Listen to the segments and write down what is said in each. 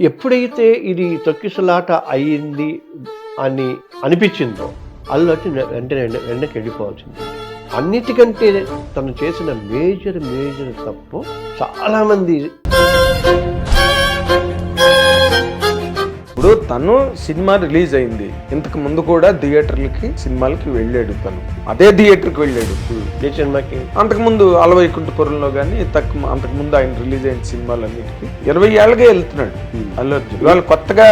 ఎప్పుడైతే ఇది తొక్కిసలాట అయ్యింది అని అనిపించిందో అల్లు అర్జున్ వెంటనే వెంట- వెళ్ళిపోవాల్సింది. అన్నిటికంటే తను చేసిన మేజర్ మేజర్ తప్పు చాలామంది ఇప్పుడు తను సినిమా రిలీజ్ అయింది. ఇంతకు ముందు కూడా థియేటర్లకి సినిమాలకి వెళ్ళాడు తను. అదే థియేటర్కి వెళ్ళాడు. ఏ సినిమాకి? అంతకుముందు అలవైకుంఠపురంలో కానీ తక్కువ అంతకుముందు ఆయన రిలీజ్ అయిన సినిమాలన్నిటికీ ఇరవై ఏళ్ళగా వెళ్తున్నాడు అల్లు అర్జున్ ఇవాళ కొత్తగా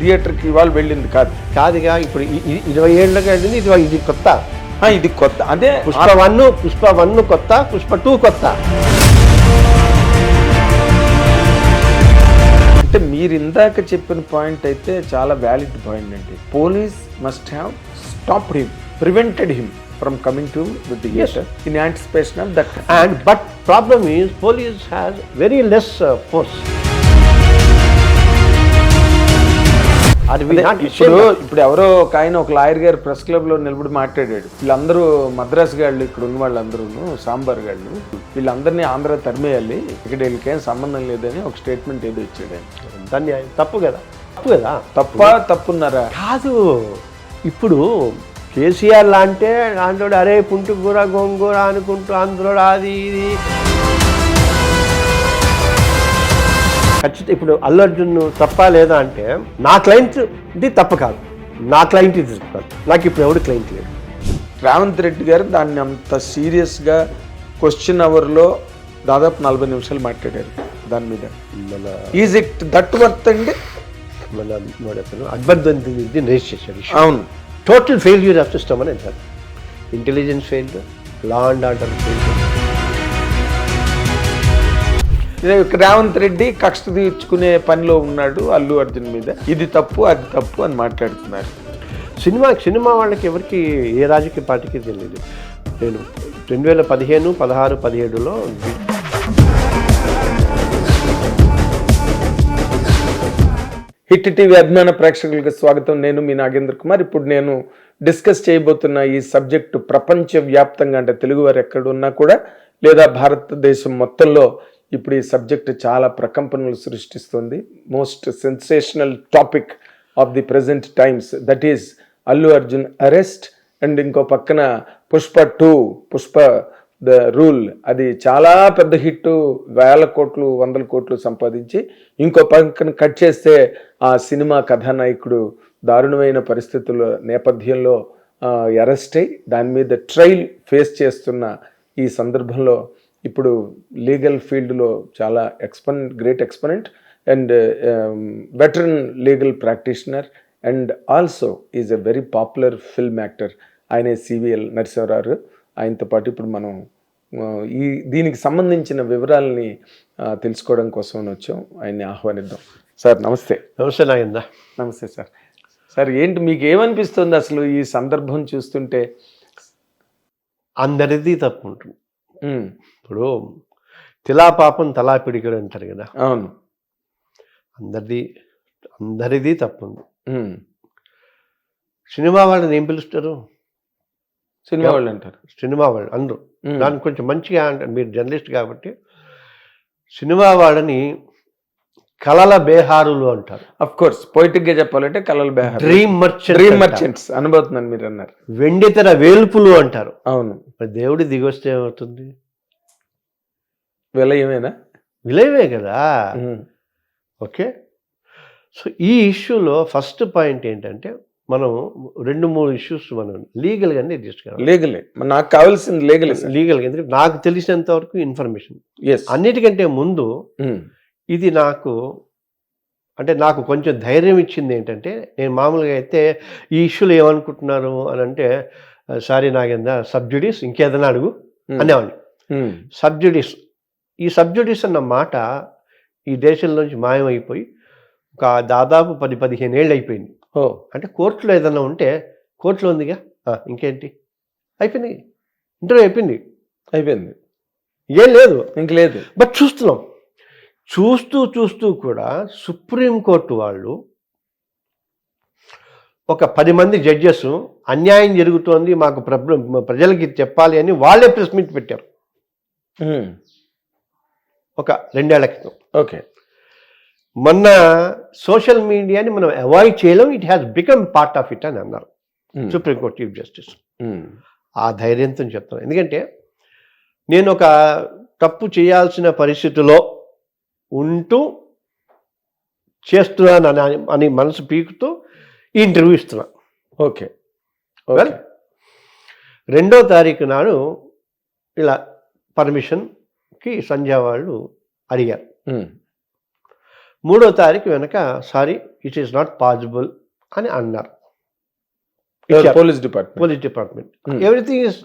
థియేటర్కి ఇవాళ వెళ్ళింది కాదు. కాదుగా ఇప్పుడు ఇరవై ఏళ్ళగా వెళ్ళింది ఇది ఇది కొత్త. ఆ, ఇది కొత్త. అదే పుష్ప వన్ పుష్ప వన్ కొత్త పుష్ప టూ కొత్త. మీరు ఇందాక చెప్పిన పాయింట్ అయితే చాలా వ్యాలిడ్ పాయింట్ అండి. Police must have stopped him prevented him from coming to the theatre in anticipation of that and but problem is police has very less force ఇప్పుడు ఇప్పుడు ఎవరో ఒక ఆయన ఒక లాయర్ గారు ప్రెస్ క్లబ్లో నిలబడి మాట్లాడాడు. వీళ్ళందరూ మద్రాస్ గాళ్ళు ఇక్కడ ఉన్న వాళ్ళందరూ సాంబార్ గాళ్ళు వీళ్ళందరినీ ఆంధ్ర తరిమేయాలి ఇక్కడ వీళ్ళకేం సంబంధం లేదని ఒక స్టేట్మెంట్ ఏదో ఇచ్చాడు దాన్ని తప్పు కదా? తప్పు కదా? తప్ప. తప్పున్నారా? కాదు. ఇప్పుడు కేసీఆర్ లాంటే దాంట్లో అరే పుంటుకూర గోంగూర అనుకుంటూ అందులో అది ఇది. ఖచ్చితంగా ఇప్పుడు అల్లు అర్జున్ తప్ప లేదా అంటే నా క్లయింట్ ఇది తప్పు కాదు. నా క్లయింట్ ఇది నాకు ఇప్పుడు ఎవడు క్లయింట్ లేడు? రేవంత్ రెడ్డి గారు దాన్ని అంత సీరియస్గా క్వశ్చన్ అవర్లో దాదాపు నలభై నిమిషాలు మాట్లాడారు. దాని మీద. మన ఈజ్ ఇట్ దట్ వర్త్ అండి? మన రేస్ చేశాడు అవును. టోటల్ ఫెయిల్యూర్ ఆఫ్ సిస్టమ్ అని అంటారు. Intelligence failure law and order failure Revanth Reddy కక్ష తీర్చుకునే పనిలో ఉన్నాడు అల్లు అర్జున్ మీద. ఇది తప్పు అది తప్పు అని మాట్లాడుతున్నారు. సినిమా సినిమా వాళ్ళకి ఎవరికి ఏ రాజకీయ పార్టీకి తెలియదు. నేను రెండు వేల పదిహేను పదహారు పదిహేడులో హిట్ టీవీ అభిమాన ప్రేక్షకులకు స్వాగతం. నేను మీ నాగేంద్ర కుమార్. ఇప్పుడు నేను డిస్కస్ చేయబోతున్న ఈ సబ్జెక్టు ప్రపంచ వ్యాప్తంగా అంటే తెలుగు వారు ఎక్కడున్నా కూడా లేదా భారతదేశం మొత్తంలో ఇప్పుడు ఈ సబ్జెక్టు చాలా ప్రకంపనలు సృష్టిస్తుంది. Most sensational topic of the present times that is Allu Arjun arrest and ఇంకో పక్కన Pushpa two Pushpa the rule. అది చాలా పెద్ద హిట్ వేల కోట్లు వందల కోట్లు సంపాదించి ఇంకో పక్కన కట్ చేస్తే ఆ సినిమా కథానాయకుడు దారుణమైన పరిస్థితుల నేపథ్యంలో అరెస్ట్ అయి దాని మీద ట్రయల్ ఫేస్ చేస్తున్న ఈ సందర్భంలో ఇప్పుడు లీగల్ ఫీల్డ్లో చాలా ఎక్స్పన్ great exponent and veteran legal practitioner and also is a very popular film actor. ఆయనే సివిఎల్ నరసింహరావు. ఆయనతో పాటు ఇప్పుడు మనం ఈ దీనికి సంబంధించిన వివరాలని తెలుసుకోవడం కోసం వచ్చాం. ఆయన్ని ఆహ్వానిద్దాం. సార్ నమస్తే. నమస్తే నాగిందా నమస్తే సార్. సార్ ఏంటి మీకు ఏమనిపిస్తుంది అసలు ఈ సందర్భం చూస్తుంటే? అందరిది తప్పు ఉంటుంది ఇప్పుడు తిలా పాపం తలా పిడికడు అంటారు కదా. అవును. అందరిది అందరిది తప్పు ఉంది సినిమా వాళ్ళని ఏం పిలుస్తారు? సినిమా వాళ్ళు అంటారు సినిమా వాళ్ళు అందరూ. దానికి కొంచెం మంచిగా అంటే మీరు జర్నలిస్ట్ కాబట్టి సినిమా వాళ్ళని కళల బేహారులు అంటారు. అఫ్ కోర్స్ పొయిటిక్గా చెప్పాలంటే కలల్ బేహార్ డ్రీమ్ మర్చెంట్ డ్రీమ్ మర్చెంట్స్ అనుభవుతున్నాను మీరు అన్నారు. వెండితెర వేల్పులు అంటారు. అవును. దేవుడి దిగొస్తే ఏమవుతుంది? విలయమేనా? విలేవే కదా. ఓకే. సో ఈ ఇష్యూలో ఫస్ట్ పాయింట్ ఏంటంటే మనం రెండు మూడు ఇష్యూస్ మనం లీగల్గానే తీసుకోవాలి లీగలే మరి నాకు కావాల్సింది లీగలే సార్ లీగల్గా ఎందుకంటే నాకు తెలిసినంత వరకు ఇన్ఫర్మేషన్ అన్నిటికంటే ముందు ఇది నాకు అంటే నాకు కొంచెం ధైర్యం ఇచ్చింది ఏంటంటే నేను మామూలుగా అయితే ఈ ఇష్యూలో ఏమనుకుంటున్నారు అని అంటే సారీ నాగేంద సబ్జుడీస్ ఇంకేదైనా అడుగు అనేవాడిని. సబ్జుడీస్ ఈ సబ్జుడీస్ అన్న మాట ఈ దేశంలోంచి మాయమైపోయి ఒక దాదాపు పది పదిహేను ఏళ్ళు అయిపోయింది. ఓ అంటే కోర్టులో ఏదైనా ఉంటే కోర్టులో ఉందిగా? ఇంకేంటి? అయిపోయింది. ఇంటర్వ్యూ అయిపోయింది. అయిపోయింది. ఏం లేదు. ఇంక లేదు. బట్ చూస్తున్నాం. చూస్తూ చూస్తూ కూడా సుప్రీంకోర్టు వాళ్ళు ఒక పది మంది జడ్జెస్ అన్యాయం జరుగుతోంది మాకు ప్ర- ప్రజలకి చెప్పాలి అని వాళ్ళే ప్రెస్ మీట్ పెట్టారు. ఒక రెండేళ్ళ క్రితం. ఓకే. మొన్న సోషల్ మీడియాని మనం అవాయిడ్ చేయలేం. It has become part of it అని అన్నారు. సుప్రీంకోర్టు చీఫ్ జస్టిస్ ఆ ధైర్యంతో చెప్తాను ఎందుకంటే నేను ఒక తప్పు చేయాల్సిన పరిస్థితిలో ఉంటూ చేస్తున్నాను అని అని మనసు పీకుతూ ఈ ఇంటర్వ్యూ ఇస్తున్నా. ఓకే రెండో తారీఖు నాడు ఇలా పర్మిషన్కి సంధ్య వాళ్ళు అడిగారు. ఉమ్, మూడో తారీఖు వెనక sorry it is not possible అని అన్నారు. Police department. Police department. Everything is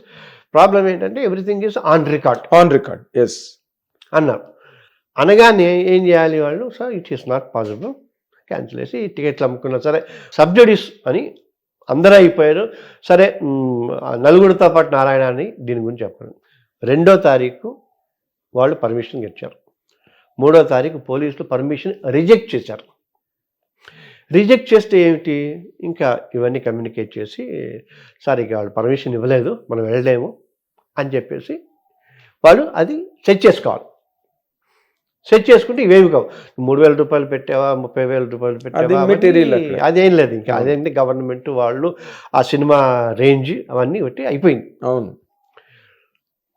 problem ఏంటంటే everything is on record on record yes అన్నారు. అనగానే ఏం చేయాలి వాళ్ళు? Sir it is not possible cancel చేసి టికెట్లు అమ్ముకున్నారు సరే సబ్జడీస్ అని అందరూ అయిపోయారు. సరే నలుగురితో పాటు నారాయణ అని దీని గురించి చెప్పండి. రెండో తారీఖు వాళ్ళు పర్మిషన్ ఇచ్చారు. మూడో తారీఖు పోలీసులు పర్మిషన్ రిజెక్ట్ చేశారు. రిజెక్ట్ చేస్తే ఏమిటి? ఇంకా ఇవన్నీ కమ్యూనికేట్ చేసి సార్ ఇక వాళ్ళు పర్మిషన్ ఇవ్వలేదు మనం వెళ్ళలేము అని చెప్పేసి వాళ్ళు అది సెట్ చేసుకోవాలి. సెట్ చేసుకుంటే ఇవేమి కావు. మూడు వేల రూపాయలు పెట్టావా ముప్పై వేల రూపాయలు పెట్టావా అక్కడ. అదేం లేదు ఇంకా. అదేంటి? గవర్నమెంట్ వాళ్ళు ఆ సినిమా రేంజ్ అవన్నీ బట్టి అయిపోయింది. అవును.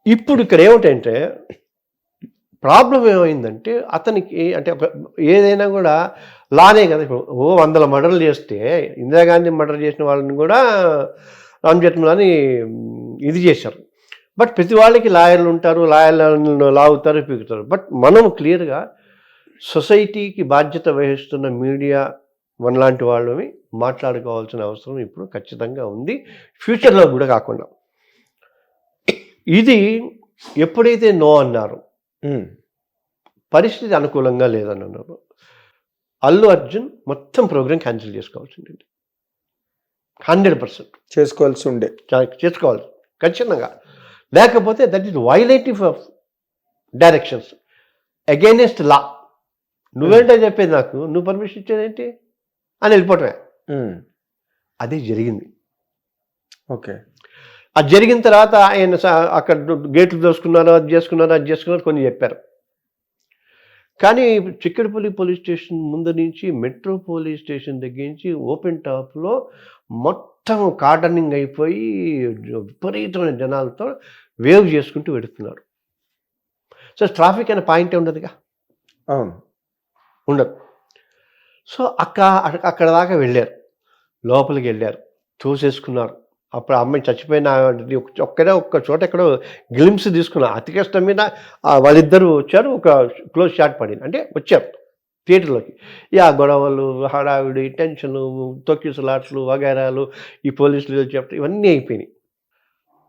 ఇప్పుడు ఇక్కడ ఏమిటంటే ప్రాబ్లం ఏమైందంటే అతనికి అంటే ఒక ఏదైనా కూడా లానే కదా. ఇప్పుడు ఓ వందల మర్డర్లు చేస్తే ఇందిరాగాంధీ మర్డర్ చేసిన వాళ్ళని కూడా రామ్ జెట్మలాని ఇది చేశారు. బట్ ప్రతి వాళ్ళకి లాయర్లు ఉంటారు లాయర్లను లాగుతారు పీకుతారు. బట్ మనం క్లియర్గా సొసైటీకి బాధ్యత వహిస్తున్న మీడియా మనలాంటి వాళ్ళని మాట్లాడుకోవాల్సిన అవసరం ఇప్పుడు ఖచ్చితంగా ఉంది. ఫ్యూచర్లో కూడా కాకుండా. ఇది ఎప్పుడైతే నో అన్నారు పరిస్థితి అనుకూలంగా లేదని అన్నారు అల్లు అర్జున్ మొత్తం ప్రోగ్రామ్ క్యాన్సిల్ చేసుకోవాల్సింది. Hundred percent. చేసుకోవాల్సి ఉండే. చేసుకోవాలి. ఖచ్చితంగా. లేకపోతే that is violative of directions. Against law. నువ్వేంటో చెప్పేది నాకు. నువ్వు పర్మిషన్ ఇచ్చేదేంటి? అని వెళ్ళిపోవటమే. అదే జరిగింది. ఓకే. అది జరిగిన తర్వాత ఆయన అక్కడ గేట్లు దోసుకున్నారు అది చేసుకున్నారు అది చేసుకున్నారు కొన్ని చెప్పారు. కానీ చిక్కడపల్లి పోలీస్ స్టేషన్ ముందు నుంచి మెట్రో పోలీస్ స్టేషన్ దగ్గర నుంచి ఓపెన్ టాప్లో మొత్తం కార్డనింగ్ అయిపోయి విపరీతమైన జనాలతో వేవ్ చేసుకుంటూ వెడుతున్నారు. సో ట్రాఫిక్ అనే పాయింటే ఉండదుగా? అవును. ఉండదు. సో అక్క అక్క- అక్కడ దాకా వెళ్ళారు. లోపలికి వెళ్ళారు. తోసేసుకున్నారు. అప్పుడు ఆ అమ్మాయి చచ్చిపోయిన ఒక్క- ఒక్కడే ఒక్క చోట ఎక్కడో గ్లిమ్స్ తీసుకున్నా. అతి కష్టం మీద వాళ్ళిద్దరూ వచ్చారు ఒక క్లోజ్ షాట్ పడింది. అంటే వచ్చారు థియేటర్లోకి. యా ఆ గొడవలు హడావిడి టెన్షన్లు తొక్కిసలాట్లు వగైరాలు ఈ పోలీసులు చెప్తే ఇవన్నీ అయిపోయినాయి.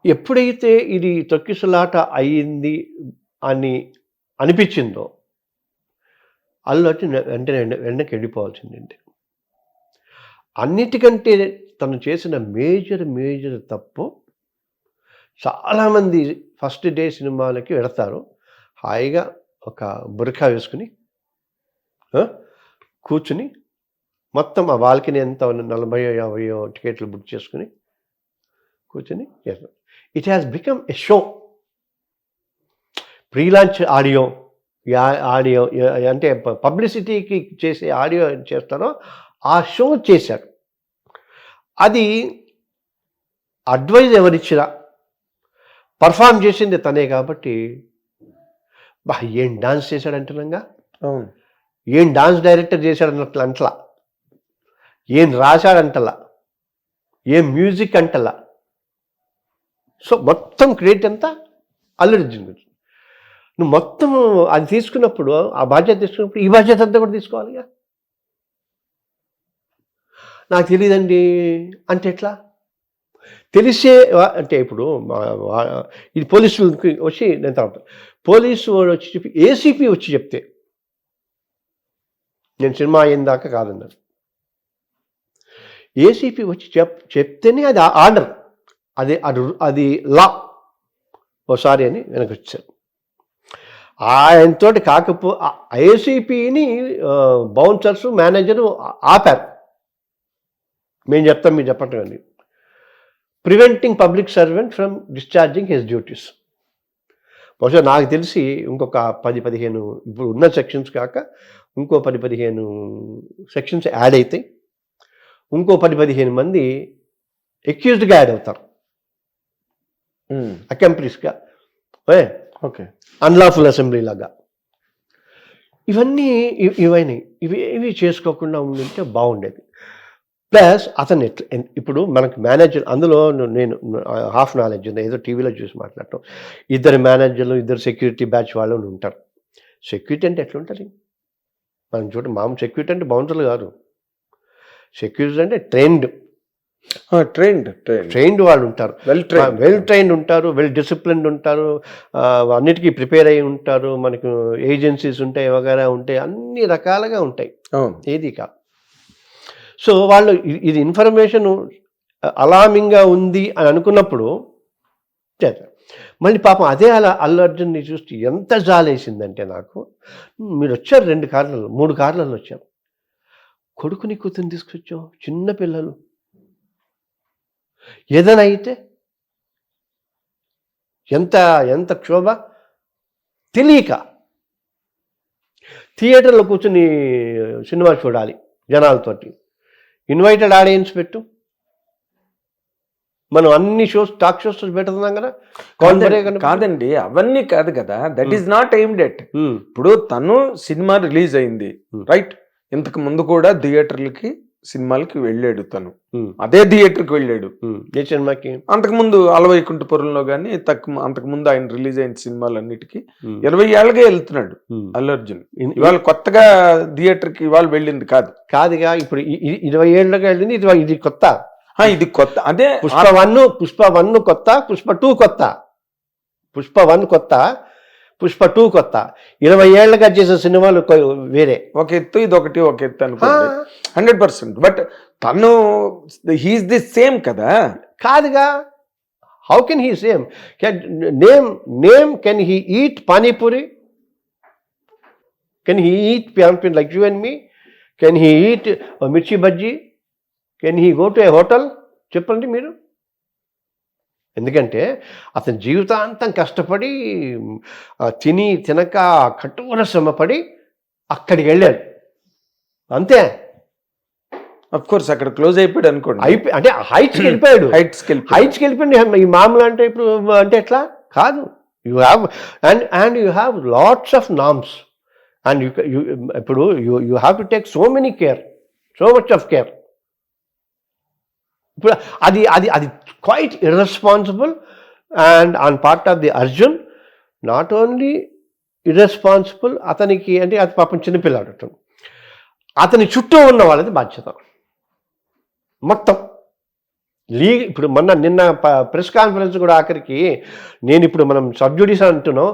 ఎప్పుడైతే ఇది తొక్కిసలాట అయ్యింది అని అనిపించిందో అల్లు వచ్చి వెంటనే వెనక్కి వెళ్ళిపోవాల్సిందండి అన్నిటికంటే తను చేసిన మేజర్ మేజర్ తప్పు చాలామంది ఫస్ట్ డే సినిమాలకి వెడతారు హాయిగా ఒక బురఖా వేసుకుని కూర్చుని మొత్తం ఆ బాల్కనీ ఎంత నలభై యాభై టికెట్లు బుక్ చేసుకుని కూర్చుని చేస్తాం it has become a show pre launch audio audio అంటే పబ్లిసిటీకి చేసే ఆడియో చేస్తారో ఆ షో చేశారు అది అడ్వైజ్ ఎవరిచ్చినా పర్ఫామ్ చేసింది తనే కాబట్టి బా ఏం డాన్స్ చేశాడంటున్నాగా అవును. ఏం డాన్స్ డైరెక్టర్ చేశాడన్నట్లు అంటలా? ఏం రాశాడంటలా? ఏం మ్యూజిక్ అంటలా? సో మొత్తం క్రెడిట్ అంతా అల్లుడిజ్జిన్ గురించి నువ్వు మొత్తం అది తీసుకున్నప్పుడు ఆ బాధ్యత తీసుకున్నప్పుడు ఈ బాధ్యత అంతా కూడా తీసుకోవాలిగా? నాకు తెలియదండి అంటే ఎట్లా? తెలిసే అంటే ఇప్పుడు మా- ఇది పోలీసులకి వచ్చి నేను తర్వాత పోలీసు వాడు వచ్చి చెప్పి ఏసీపీ వచ్చి చెప్తే. నేను సినిమా అయిన దాకా కాదన్నాను. ఏసీపీ వచ్చి చెప్ చెప్తేనే అది ఆర్డర్. అది అది అది లా. ఓసారి అని వెనక్కి వచ్చారు ఆయనతోటి కాకపో ఏసీపీని బౌన్సర్స్ మేనేజరు ఆపారు. మేము చెప్తాం మీరు చెప్పటం అండి preventing public servant from discharging his duties బహుశా నాకు తెలిసి ఇంకొక పది పదిహేను ఇప్పుడు ఉన్న సెక్షన్స్ కాక ఇంకో పది పదిహేను సెక్షన్స్ యాడ్ అవుతాయి ఇంకో పది పదిహేను మంది ఎక్యూజ్డ్గా యాడ్ అవుతారు. అకంప్లీస్గా ఓకే అన్లాఫుల్ అసెంబ్లీ లాగా. ఇవన్నీ ఇవన్నీ ఇవి ఇవి చేసుకోకుండా ఉండింటే బాగుండేది. ప్లస్ అతను ఇప్పుడు మనకు మేనేజర్ అందులో నేను హాఫ్ నాలెడ్జ్ ఉంది. ఏదో టీవీలో చూసి మాట్లాడటం. ఇద్దరు మేనేజర్లు ఇద్దరు సెక్యూరిటీ బ్యాచ్ వాళ్ళు ఉంటారు. సెక్యూరిటీ అంటే ఎట్లుంటుంది? మనం చూడ మామూలు సెక్యూరిటీ అంటే బౌన్సర్లు కాదు. సెక్యూరిటీ అంటే ట్రైన్డ్. ట్రైన్డ్ ట్రైన్ ట్రైన్డ్ వాళ్ళు ఉంటారు. వెల్ ట్రైన్ వెల్ ట్రైన్డ్ ఉంటారు. వెల్ డిసిప్లిన్డ్ ఉంటారు. అన్నిటికీ ప్రిపేర్ అయి ఉంటారు. మనకు ఏజెన్సీస్ ఉంటాయి వగేరా ఉంటాయి. అన్ని రకాలుగా ఉంటాయి. ఏది కాదు సో వాళ్ళు ఇది ఇన్ఫర్మేషన్ అలామింగ్గా ఉంది అని అనుకున్నప్పుడు చేశారు మళ్ళీ పాపం అదే అలా అల్లు అర్జున్ని చూస్తే ఎంత జాలేసిందంటే నాకు మీరు వచ్చారు రెండు కార్లలో మూడు కార్లలో వచ్చారు. కొడుకుని కూతురు తీసుకొచ్చాం చిన్న పిల్లలు. ఏదైనా అయితే ఎంత ఎంత క్షోభ? తెలియక థియేటర్లో కూర్చుని సినిమా చూడాలి జనాలతోటి. ఇన్వైటెడ్ ఆడియన్స్ పెట్టు. మనం అన్ని షోస్ టాక్ షోస్ పెడుతున్నాం కదా? కాదండి- అవన్నీ కాదు కదా. That is not aimed at um, ఇప్పుడు తను సినిమా రిలీజ్ అయింది Hmm. రైట్ ఇంతకు ముందు కూడా థియేటర్లకి సినిమాలకి వెళ్ళాడు తను. అదే థియేటర్కి వెళ్ళాడు. ఏ సినిమాకి? అంతకుముందు అలవైకుంఠపురంలో కానీ తక్కువ అంతకుముందు ఆయన రిలీజ్ అయిన సినిమాలన్నిటికీ ఉమ్, ఇరవై ఏళ్ళగా వెళ్తున్నాడు ఉమ్. అల్లు అర్జున్ ఇన్- ఇవాళ కొత్తగా థియేటర్కి ఇవాళ వెళ్ళింది కాదు. కాదుగా ఇప్పుడు ఇరవై ఏళ్ళగా వెళ్ళింది ఇది ఇది కొత్త. ఇది కొత్త. అదే పుష్ప వన్ పుష్ప వన్ కొత్త పుష్ప టూ కొత్త. పుష్ప వన్ కొత్త. పుష్ప టూ కొత్త. ఇరవై ఏళ్ళగా చేసే సినిమాలు వేరే. ఒక ఎత్తు ఇది ఒకటి ఒక ఎత్తు అనుకోండి. Hundred percent. బట్ తను హీస్ ది సేమ్ కదా? కాదుగా. How can he same? Name name can he eat panipuri? Can he eat ప్యాంపిన్ like you and me? Can he eat mirchi bajji? Can he go to a hotel? చెప్పండి మీరు. ఎందుకంటే అతని జీవితాంతం కష్టపడి తిని తినక కఠోర శ్రమపడి అక్కడికి వెళ్ళాడు. అంతే. అఫ్ కోర్స్ అక్కడ క్లోజ్ అయిపోయాడు అనుకోండి. అయిపోయి అంటే హైట్స్కి వెళ్ళిపోయాడు. హైట్స్కి హైట్స్కి వెళ్ళిపోయింది ఈ మామూలు అంటే ఇప్పుడు అంటే ఎట్లా? కాదు. You have and and you have lots of norms and you you ఇప్పుడు you you have to take so many care so much of care ఇప్పుడు అది అది అది quite irresponsible and on part of the Arjun not only irresponsible అతనికి అంటే అది పాపం చిన్నపిల్లాడు అతను అతని చుట్టూ ఉన్న వాళ్ళది బాధ్యత. మొత్తం. లీ ఇప్పుడు మొన్న నిన్న ప్రెస్ కాన్ఫరెన్స్ కూడా ఆఖరికి నేను ఇప్పుడు మనం సబ్జుడీస్ అంటున్నాం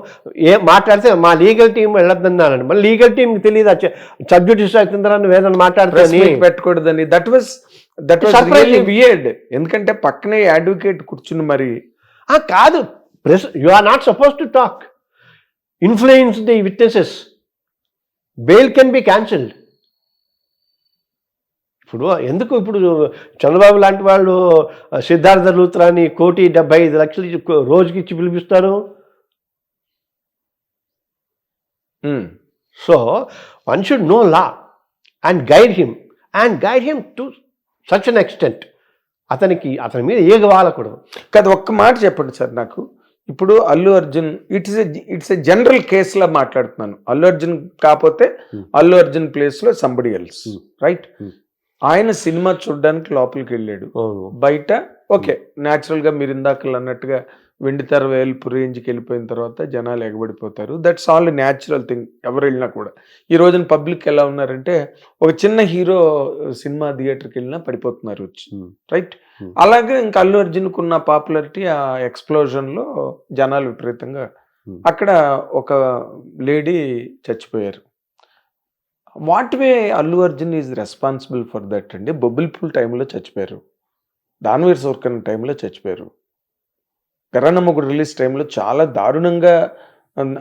ఏ మాట్లాడితే మా లీగల్ టీం వెళ్ళొద్దన్నానండి మళ్ళీ లీగల్ టీంకి తెలియదు సబ్జుడీస్ అవుతుందా నువ్వు ఏదైనా ప్రెస్ మాట్లాడుతుంది meet పెట్టకూడదని. That was that was. Really weird ఎందుకంటే పక్కనే అడ్వకేట్ కూర్చుని మరి. కాదు. Press you are not suppose to talk influence the witnesses bail can be cancelled ఇప్పుడు ఎందుకు ఇప్పుడు చంద్రబాబు లాంటి వాళ్ళు సిద్ధార్థ లూత్రాని కోటి డెబ్బై ఐదు లక్షలు రోజుకి ఇచ్చి పిలిపిస్తారు? So one should know law and guide him and guide him to such an extent. అతనికి అతని మీద ఏగ వాలకూడదు. కాదు ఒక్క మాట చెప్పండి సార్ నాకు. ఇప్పుడు Allu Arjun it's it's a general కేసులా మాట్లాడుతున్నాను. అల్లు అర్జున్ కాకపోతే. అల్లు అర్జున్ ప్లేస్లో సంబడి ఎల్స్. రైట్. ఆయన సినిమా చూడడానికి లోపలికి వెళ్ళాడు. బయట ఓకే న్యాచురల్గా మీరు ఇందాకలు అన్నట్టుగా వెండితెర వేల్పు రేంజ్కి వెళ్ళిపోయిన తర్వాత జనాలు ఎగబడిపోతారు. దట్స్ ఆల్ న్యాచురల్ థింగ్ ఎవరు వెళ్ళినా కూడా. ఈ రోజున పబ్లిక్ ఎలా ఉన్నారంటే ఒక చిన్న హీరో సినిమా థియేటర్కి వెళ్ళినా పడిపోతున్నారు వచ్చి. Right Hmm. అలాగే ఇంకా అల్లు అర్జున్కు ఉన్న పాపులారిటీ ఆ ఎక్స్ప్లోజన్లో జనాలు విపరీతంగా Hmm. అక్కడ ఒక లేడీ చచ్చిపోయారు. What way Allu Arjun is responsible for that అండి? బొబ్బిల్పూల్ టైంలో చచ్చిపోయారు. దాన్వీర్ సోర్కన్ టైంలో చచ్చిపోయారు. గరణమ్మగుడు రిలీజ్ టైంలో చాలా దారుణంగా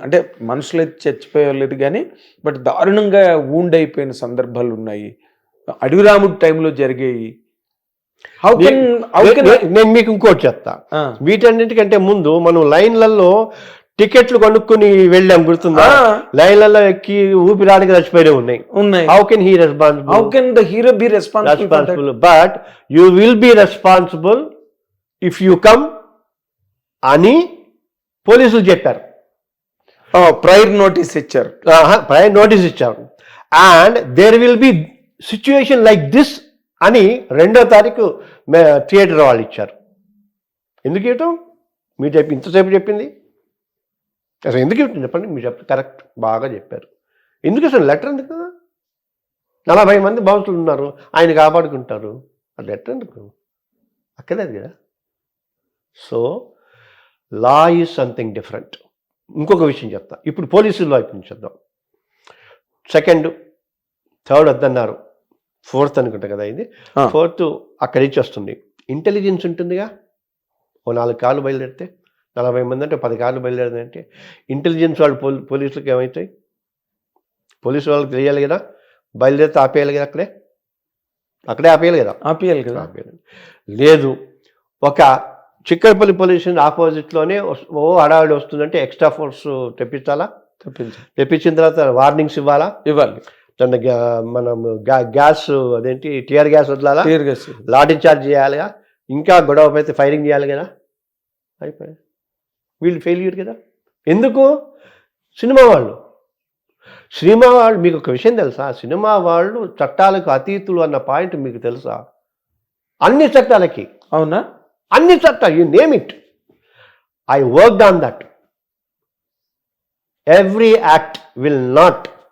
అంటే మనుషులు అయితే చచ్చిపోయలేదు కానీ బట్ దారుణంగా వూండ్ అయిపోయిన సందర్భాలు ఉన్నాయి. అడవిరాముడు టైంలో జరిగాయి. నేను మీకు ఇంకోటి చెప్తా. వీటన్నిటికంటే ముందు మనం లైన్లలో టికెట్లు కొనుక్కుని వెళ్ళాం గుర్తుందా. లైన్లలో ఎక్కి ఊపిరాడికి చచ్చిపోయినవి ఉన్నాయి. ఉన్నాయి. How can he how responsible can the hero be responsible but you will be responsible if you come అని పోలీసులు చెప్పారు. ప్రైర్ నోటీస్ ఇచ్చారు. ప్రయర్ నోటీస్ ఇచ్చారు. And there will be situation like this అని రెండో తారీఖు థియేటర్ వాళ్ళు ఇచ్చారు. ఎందుకు ఇవ్వటం? మీరు చెప్పి ఇంతసేపు చెప్పింది? అసలు ఎందుకు ఇవ్వటం చెప్పండి మీరు చెప్పి కరెక్ట్ బాగా చెప్పారు. ఎందుకు అసలు లెటర్ ఎందుకు? నలభై మంది బౌన్సులు ఉన్నారు ఆయన కాపాడుకుంటారు. ఆ లెటర్ ఎందుకు? అక్కర్లేదు కదా. So law is something different. ఇంకొక విషయం చెప్తా. ఇప్పుడు పోలీసుల వైపు నుంచి చూద్దాం. సెకండ్ థర్డ్ వద్దన్నారు ఫోర్త్ అనుకుంటా కదా ఇది. ఫోర్త్ అక్కడి నుంచి వస్తుంది. ఇంటెలిజెన్స్ ఉంటుందిగా? ఓ నాలుగు కార్లు బయలుదేరితే? నలభై మంది అంటే పది కార్లు బయలుదేరిందంటే ఇంటెలిజెన్స్ వాళ్ళు పోలీ పోలీసులకు ఏమవుతాయి పోలీసు వాళ్ళకి తెలియాలి కదా? బయలుదేరితే ఆపేయాలి కదా అక్కడే? అక్కడే ఆపేయాలి కదా? ఆపియాలి కదా. ఆపేయాలి. లేదు. ఒక చిక్కడపల్లి పోలీస్ స్టేషన్ ఆపోజిట్లోనే ఓ హడావిడి వస్తుందంటే ఎక్స్ట్రా ఫోర్స్ తెప్పించాలా? తప్పించి. తెప్పించిన తర్వాత వార్నింగ్స్ ఇవ్వాలా? ఇవ్వాలి. తన గ్యా- మనం గ్యా- గ్యాస్ అదేంటి? టియర్ గ్యాస్ వదలాలా? క్లియర్గా లాఠీ చార్జ్ చేయాలిగా? ఇంకా గొడవ అయితే ఫైరింగ్ చేయాలి కదా? అయిపోయి వీళ్ళు ఫెయిల్యూర్ కదా. ఎందుకు? సినిమా వాళ్ళు. సినిమా వాళ్ళు మీకు ఒక విషయం తెలుసా? సినిమా వాళ్ళు చట్టాలకు అతీతులు అన్న పాయింట్ మీకు తెలుసా? అన్ని చట్టాలకి. అవునా? అన్ని చట్టాలు you name it I work on that every act will not